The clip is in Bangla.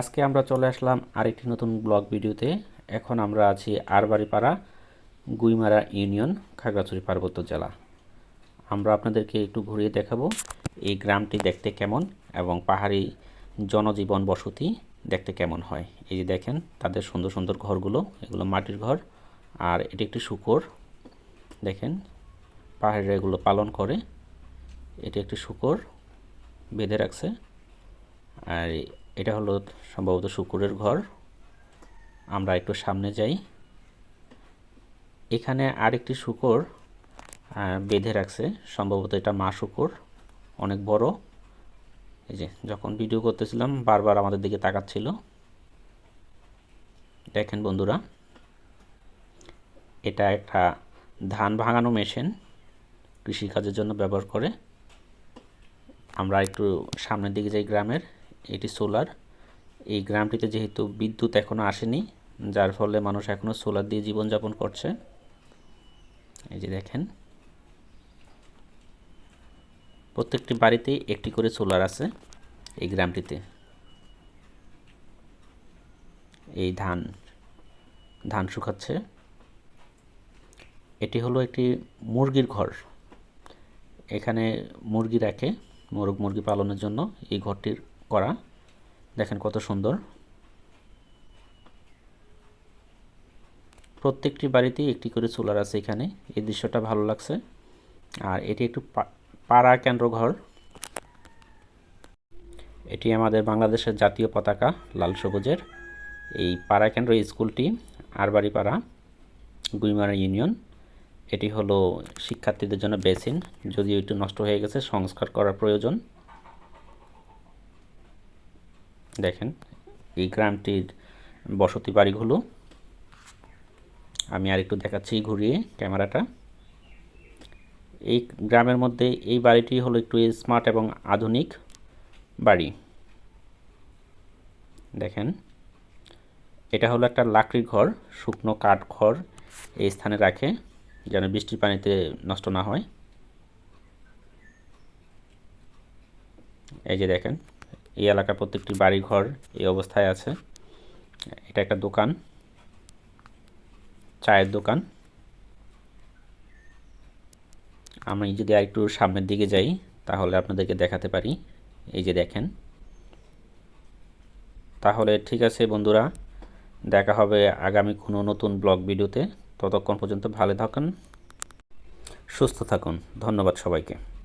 আজকে আমরা চলে আসলাম আরেকটি নতুন ব্লগ ভিডিওতে। এখন আমরা আছি আরবাড়িপাড়া গুইমারা ইউনিয়ন, খাগড়াছড়ি পার্বত্য জেলা। আমরা আপনাদেরকে একটু ঘুরিয়ে দেখাবো এই গ্রামটি দেখতে কেমন এবং পাহাড়ি জনজীবন বসতি দেখতে কেমন হয়। এই যে দেখেন, তাদের সুন্দর সুন্দর ঘরগুলো, এগুলো মাটির ঘর আর এটি একটি শুকর। দেখেন, পাহাড়িরা এগুলো পালন করে। এটি একটি শুকর বেঁধে রাখছে। আর এটা হলো সম্ভবত শুকুরের ঘর। আমরা একটু সামনে যাই। এখানে আরেকটি শুকর বেঁধে রাখছে। সম্ভবত এটা মা শুকর, অনেক বড়। এই যে, যখন ভিডিও করতেছিলাম, বারবার আমাদের দিকে তাকাচ্ছিল। দেখেন বন্ধুরা, এটা একটা ধান ভাঙানো মেশিন, কৃষিকাজের জন্য ব্যবহার করে। আমরা একটু সামনের দিকে যাই গ্রামের। এটি সোলার। এই গ্রামটিতে যেহেতু বিদ্যুৎ এখনও আসেনি, যার ফলে মানুষ এখনও সোলার দিয়ে জীবনযাপন করছে। এই যে দেখেন। প্রত্যেকটি বাড়িতেই একটি করে সোলার আছে এই গ্রামটিতে। এই ধান ধান শুকাচ্ছে। এটি হলো একটি মুরগির ঘর। এখানে মুরগি রাখে, মোরগ মুরগি পালনের জন্য এই ঘরটির করা। দেখেন কত সুন্দর। প্রত্যেকটি বাড়িতেই একটি করে সোলার আছে এখানে। এই দৃশ্যটা ভালো লাগছে। আর এটি একটু পাড়া কেন্দ্র ঘর। এটি আমাদের বাংলাদেশের জাতীয় পতাকা, লাল সবুজের। এই পাড়া কেন্দ্র স্কুলটি আরবাড়ি পাড়া গুইমারা ইউনিয়ন। এটি হলো শিক্ষার্থীদের জন্য বেসিন। যদিও একটু নষ্ট হয়ে গেছে, সংস্কার করার প্রয়োজন। দেখেন, এই গ্রামটির বসতি বাড়িগুলো। আমি আর একটু দেখাচ্ছি ঘুরিয়ে ক্যামেরাটা। এই গ্রামের মধ্যে এই বাড়িটি হলো একটু স্মার্ট এবং আধুনিক বাড়ি। দেখেন, এটা হলো একটা লাকড়ির ঘর, শুকনো কাঠ ঘর এই স্থানে রাখে, যেন বৃষ্টির পানিতে নষ্ট না হয়। এই যে দেখেন এই এলাকার প্রত্যেকটি বাড়ি ঘর এই অবস্থায় আছে। এটা একটা দোকান, চায়ের দোকান। আমি যদি আরেকটু সামনের দিকে যাই, তাহলে আপনাদেরকে দেখাতে পারি। এই যে দেখেন। তাহলে ঠিক আছে বন্ধুরা, দেখা হবে আগামী কোনো নতুন ব্লগ ভিডিওতে। ততক্ষণ পর্যন্ত ভালো থাকুন, সুস্থ থাকুন। ধন্যবাদ সবাইকে।